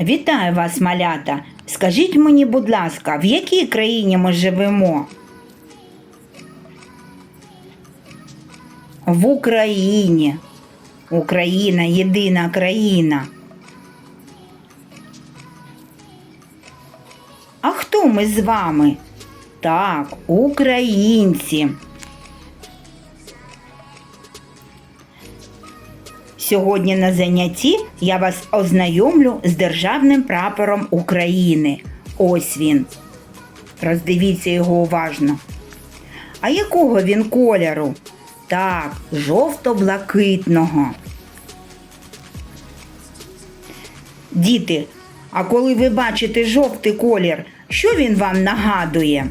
Вітаю вас, малята. Скажіть мені, будь ласка, в якій країні ми живемо? В Україні. Україна єдина країна. А хто ми з вами? Так, українці. Сьогодні на занятті я вас ознайомлю з державним прапором України. Ось він. Роздивіться його уважно. А якого він кольору? Так, жовто-блакитного. Діти, а коли ви бачите жовтий колір, що він вам нагадує?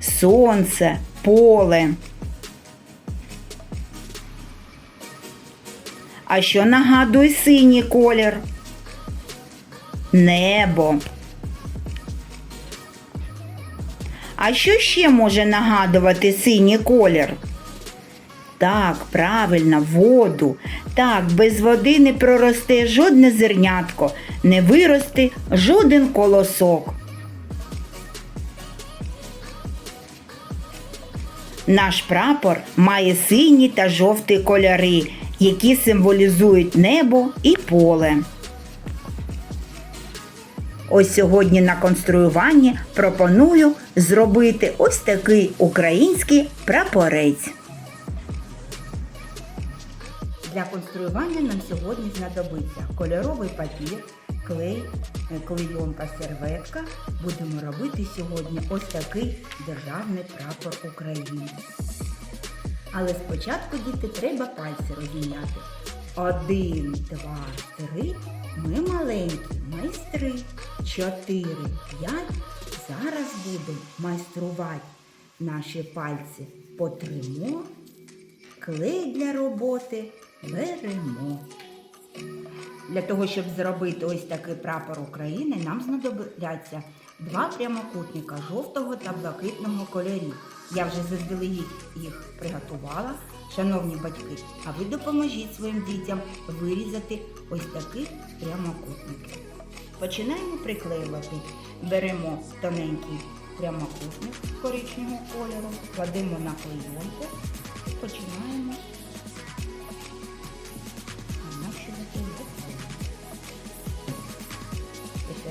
Сонце, поле. А що нагадує синій колір? Небо. А що ще може нагадувати синій колір? Так, правильно, воду. Так, без води не проросте жодне зернятко, не виросте жоден колосок. Наш прапор має сині та жовті кольори, які символізують небо і поле. Ось сьогодні на конструюванні пропоную зробити ось такий український прапорець. Для конструювання нам сьогодні знадобиться кольоровий папір, клей, е, клейонка, серветка. Будемо робити сьогодні ось такий державний прапор України. Але спочатку, діти, треба пальці розім'яти. Один, два, три. Ми маленькі майстри. Чотири, п'ять. Зараз будемо майструвати наші пальці. Потримо, клей для роботи беремо. Для того, щоб зробити ось такий прапор України, нам знадобляться два прямокутника жовтого та блакитного кольорів. Я вже заздалегідь їх приготувала. Шановні батьки, а ви допоможіть своїм дітям вирізати ось такі прямокутники. Починаємо приклеювати. Беремо тоненький прямокутник коричневого кольору, кладемо на клейонку починаємо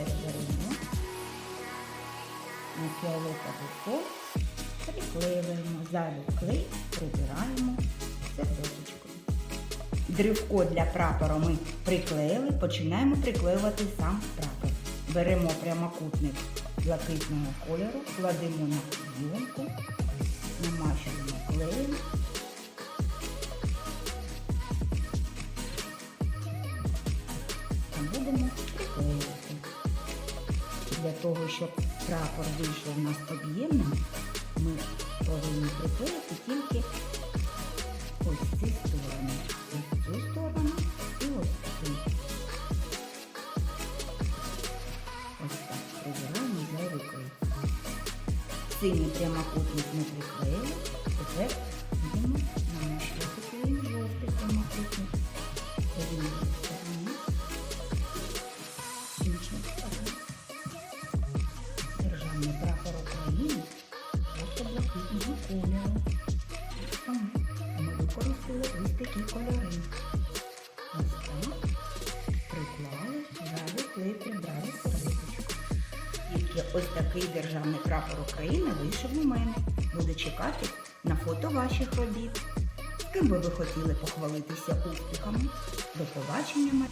Тепер на фіолетовий фон, приклеюємо зайвий клей, прибираємо сердечкою. Дрівко для прапору ми приклеїли, починаємо приклеювати сам прапор. Беремо прямокутник блакитного кольору, кладемо на клейонку, намащуємо клеєм. Будемо приклеювати. Для того, щоб прапор вийшов у нас об'ємним, ми повинні приклеїти тільки ось ці сторони. Ось цю сторону і ось цю. Ось так. Прибираємо за рукою. Синій прямокутник ми приклеїли. Кольору. Тому ми використали ось такі кольори. Ось так. Приклали, зайвий клей прибрали сердечко. Тільки ось такий державний прапор України вийшов у мене. Буду чекати на фото ваших робіт. Ким би ви хотіли похвалитися успіхами? До побачення!